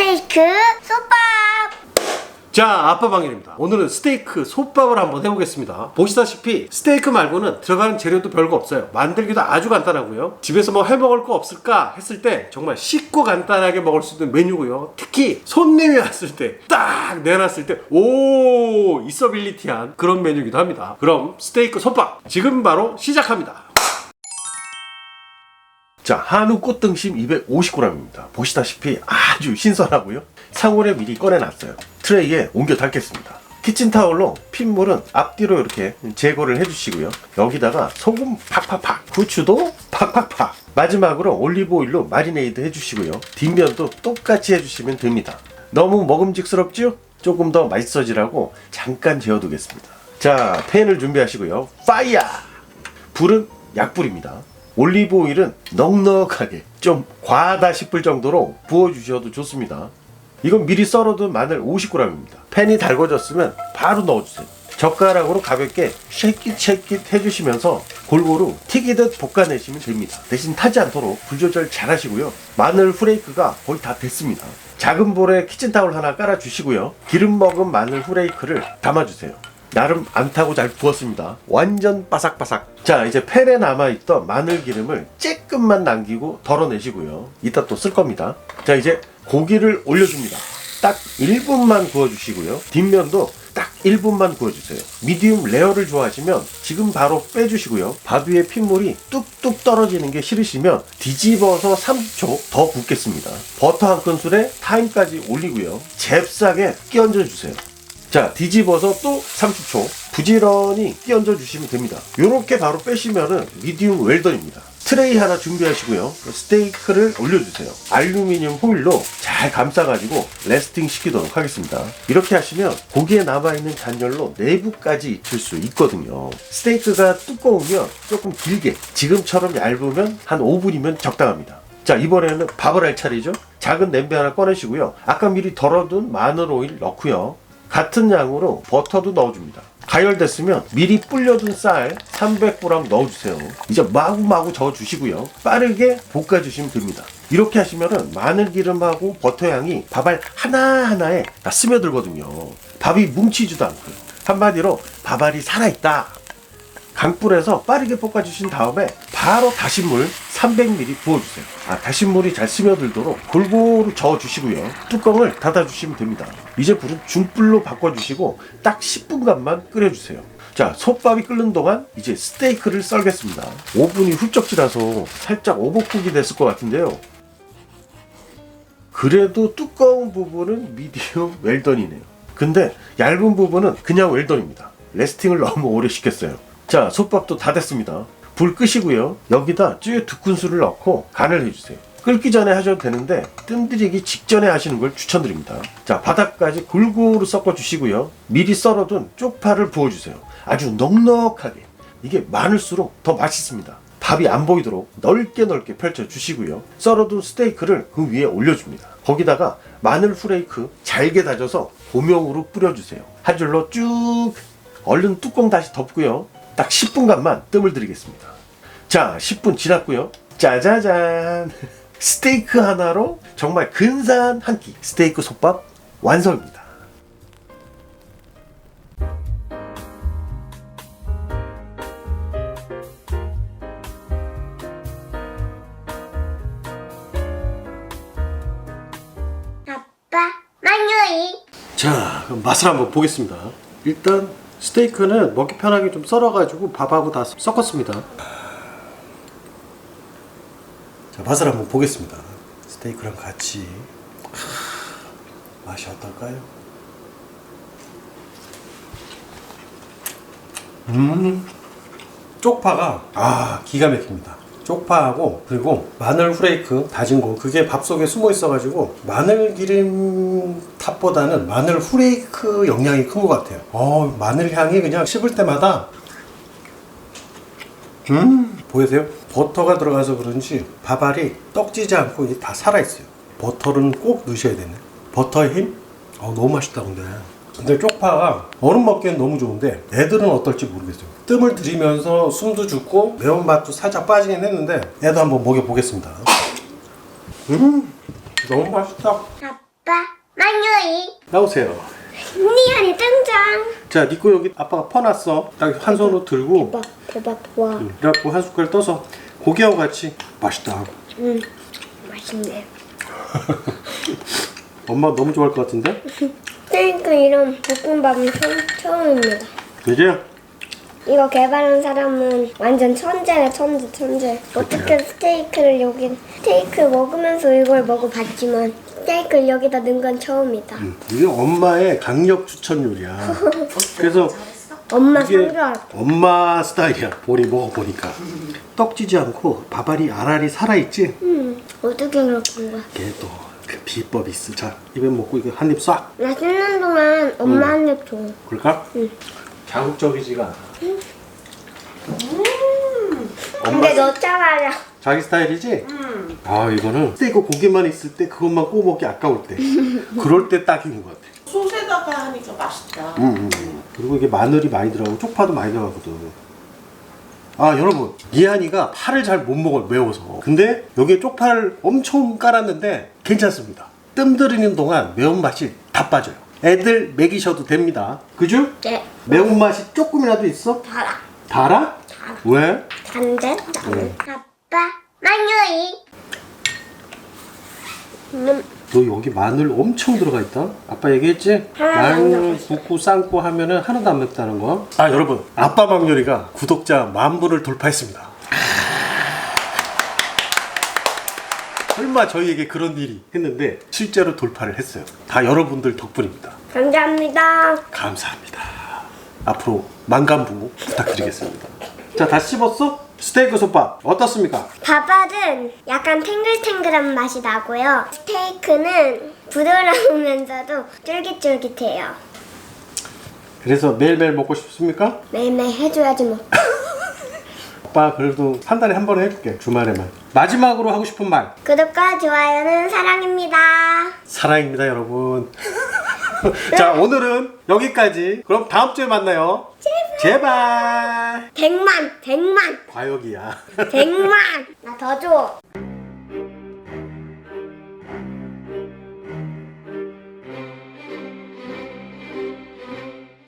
스테이크 솥밥 자, 아빠 방일입니다. 오늘은 스테이크 솥밥을 한번 해보겠습니다. 보시다시피 스테이크 말고는 들어가는 재료도 별거 없어요. 만들기도 아주 간단하고요. 집에서 뭐 해먹을 거 없을까 했을 때 정말 쉽고 간단하게 먹을 수 있는 메뉴고요. 특히 손님이 왔을 때 딱 내놨을 때 오! 있어빌리티한 그런 메뉴이기도 합니다. 그럼 스테이크 솥밥 지금 바로 시작합니다. 자, 한우 꽃등심 250g입니다. 보시다시피 아주 신선하고요. 상온에 미리 꺼내놨어요. 트레이에 옮겨 담겠습니다. 키친타올로 핏물은 앞뒤로 이렇게 제거를 해주시고요. 여기다가 소금 팍팍팍, 후추도 팍팍팍. 마지막으로 올리브오일로 마리네이드 해주시고요. 뒷면도 똑같이 해주시면 됩니다. 너무 먹음직스럽죠? 조금 더 맛있어지라고 잠깐 재워두겠습니다. 자, 팬을 준비하시고요. 파이어! 불은 약불입니다. 올리브 오일은 넉넉하게 좀 과하다 싶을 정도로 부어주셔도 좋습니다. 이건 미리 썰어둔 마늘 50g입니다. 팬이 달궈졌으면 바로 넣어주세요. 젓가락으로 가볍게 쉐킷 쉐킷 해주시면서 골고루 튀기듯 볶아내시면 됩니다. 대신 타지 않도록 불 조절 잘 하시고요. 마늘 후레이크가 거의 다 됐습니다. 작은 볼에 키친타올 하나 깔아주시고요. 기름 먹은 마늘 후레이크를 담아주세요. 나름 안 타고 잘 부었습니다. 완전 바삭바삭. 자, 이제 팬에 남아있던 마늘 기름을 쬐끔만 남기고 덜어내시고요. 이따 또 쓸 겁니다. 자, 이제 고기를 올려줍니다. 딱 1분만 구워주시고요. 뒷면도 딱 1분만 구워주세요. 미디움 레어를 좋아하시면 지금 바로 빼주시고요. 밥 위에 핏물이 뚝뚝 떨어지는 게 싫으시면 뒤집어서 30초 더 굽겠습니다. 버터 한 큰술에 타임까지 올리고요. 잽싸게 끼얹어 주세요. 자 뒤집어서 또 30초 부지런히 끼얹어 주시면 됩니다. 이렇게 바로 빼시면은 미디움 웰던입니다. 트레이 하나 준비하시고요. 스테이크를 올려주세요. 알루미늄 호일로 잘 감싸가지고 레스팅 시키도록 하겠습니다. 이렇게 하시면 고기에 남아있는 잔열로 내부까지 익힐 수 있거든요. 스테이크가 두꺼우면 조금 길게 지금처럼 얇으면 한 5분이면 적당합니다. 자 이번에는 밥을 할 차례죠. 작은 냄비 하나 꺼내시고요. 아까 미리 덜어둔 마늘 오일 넣고요 같은 양으로 버터도 넣어줍니다. 가열됐으면 미리 불려둔 쌀 300g 넣어주세요. 이제 마구마구 저어주시고요. 빠르게 볶아주시면 됩니다. 이렇게 하시면은 마늘 기름하고 버터 향이 밥알 하나하나에 다 스며들거든요. 밥이 뭉치지도 않고요. 한마디로 밥알이 살아있다. 강불에서 빠르게 볶아주신 다음에 바로 다시 물 300ml 부어주세요. 아, 다시물이 잘 스며들도록 골고루 저어주시고요. 뚜껑을 닫아주시면 됩니다. 이제 불은 중불로 바꿔주시고 딱 10분간만 끓여주세요. 자, 솥밥이 끓는 동안 이제 스테이크를 썰겠습니다. 오븐이 훌쩍 지나서 살짝 오버쿡이 됐을 것 같은데요. 그래도 두꺼운 부분은 미디움 웰던이네요. 근데 얇은 부분은 그냥 웰던입니다. 레스팅을 너무 오래 시켰어요. 자, 솥밥도 다 됐습니다. 불 끄시고요. 여기다 쯔유 두 큰술을 넣고 간을 해주세요. 끓기 전에 하셔도 되는데 뜸들이기 직전에 하시는 걸 추천드립니다. 자, 바닥까지 골고루 섞어 주시고요. 미리 썰어둔 쪽파를 부어주세요. 아주 넉넉하게. 이게 많을수록 더 맛있습니다. 밥이 안 보이도록 넓게 넓게 펼쳐 주시고요. 썰어둔 스테이크를 그 위에 올려줍니다. 거기다가 마늘 후레이크 잘게 다져서 고명으로 뿌려주세요. 한 줄로 쭉 얼른 뚜껑 다시 덮고요. 딱 10분간만 뜸을 들이겠습니다. 자, 10분 지났고요. 짜자잔. 스테이크 하나로 정말 근사한 한 끼. 스테이크 솥밥 완성입니다. 아빠 만유이 자, 그럼 맛을 한번 보겠습니다. 일단 스테이크는 먹기 편하게 좀 썰어가지고 밥하고 다 섞었습니다. 자, 맛을 한번 보겠습니다. 스테이크랑 같이 하, 맛이 어떨까요? 음, 쪽파가 아 기가 막힙니다. 쪽파하고 그리고 마늘 후레이크 다진 거 그게 밥 속에 숨어 있어가지고 마늘 기름 탑보다는 마늘 후레이크 영향이 큰 것 같아요. 어 마늘 향이 그냥 씹을 때마다 음 보이세요? 버터가 들어가서 그런지 밥알이 떡지지 않고 이게 다 살아 있어요. 버터는 꼭 넣으셔야 되네. 버터의 힘? 어 너무 맛있다 근데. 근데 쪽파가 어른 먹기엔 너무 좋은데 애들은 어떨지 모르겠어요. 뜸을 들이면서 숨도 죽고 매운맛도 살짝 빠지긴 했는데 애도 한번 먹여보겠습니다. 음 너무 맛있다. 아빠 만유이 나오세요. 니안이 등장 자, 니꺼 여기 아빠가 퍼놨어. 딱 한 손으로 들고 대박 대박 와 응, 그래갖고 한 숟갈 떠서 고기하고 같이 맛있다. 음, 맛있네 엄마 너무 좋아할 것 같은데? 그러니까 이런 볶음밥은 처음, 처음 입니다 그죠? 이거 개발한 사람은 완전 천재네 천재 천재 어떻게 스테이크를 여기 스테이크 먹으면서 이걸 먹어봤지만 스테이크를 여기다 넣은 건 처음이다 이게 엄마의 강력 추천 요리야. 그래서 엄마 이게 상주할 엄마 스타일이야. 보리 먹어보니까. 떡지지 않고 밥알이 알알이 살아있지? 음 어떻게 그렇게 거야 이게 또 그 비법이 있어. 자, 입에 먹고 이거 한 입 쏴. 나 씻는 동안 엄마 한 입 줘. 그럴까? 응. 자극적이지가 않아. 엄마 근데 넣자마자 자기 스타일이지? 아 이거는 스테이크 고기만 있을 때 그것만 구워 먹기 아까울 때 그럴 때 딱인 것 같아 소스에다가 하니까 맛있다. 음, 음, 음. 그리고 이게 마늘이 많이 들어가고 쪽파도 많이 들어가거든 아 여러분 이한이가 파를 잘 못 먹어요 매워서 근데 여기에 쪽파를 엄청 깔았는데 괜찮습니다 뜸 들이는 동안 매운맛이 다 빠져요 애들 먹이셔도 됩니다 그죠? 네 매운맛이 조금이라도 있어? 달아. 달아? 왜? 단데. 아빠 만유이. 음, 너 여기 마늘 엄청 들어가 있다. 아빠 얘기했지? 마늘 붓고 삶고 하면은 하나도 안 맵다는 거. 아 여러분, 아빠 막요리가 구독자 만 분을 돌파했습니다. 설마 저희에게 그런 일이 했는데 실제로 돌파를 했어요. 다 여러분들 덕분입니다. 감사합니다. 감사합니다. 앞으로 만감부 부탁드리겠습니다. 자, 다 씹었어? 스테이크 솥밥 어떻습니까? 밥알은 약간 탱글탱글한 맛이 나고요. 스테이크는 부드러우면서도 쫄깃쫄깃해요. 그래서 매일매일 먹고 싶습니까? 매일매일 해줘야지 뭐. 아빠 그래도 한 달에 한 번 해줄게 주말에만 마지막으로 하고 싶은 말 구독과 좋아요는 사랑입니다. 사랑입니다 여러분 자 오늘은 여기까지 그럼 다음 주에 만나요 제발 백만, 백만, 과욕이야 백만. 나 더 줘.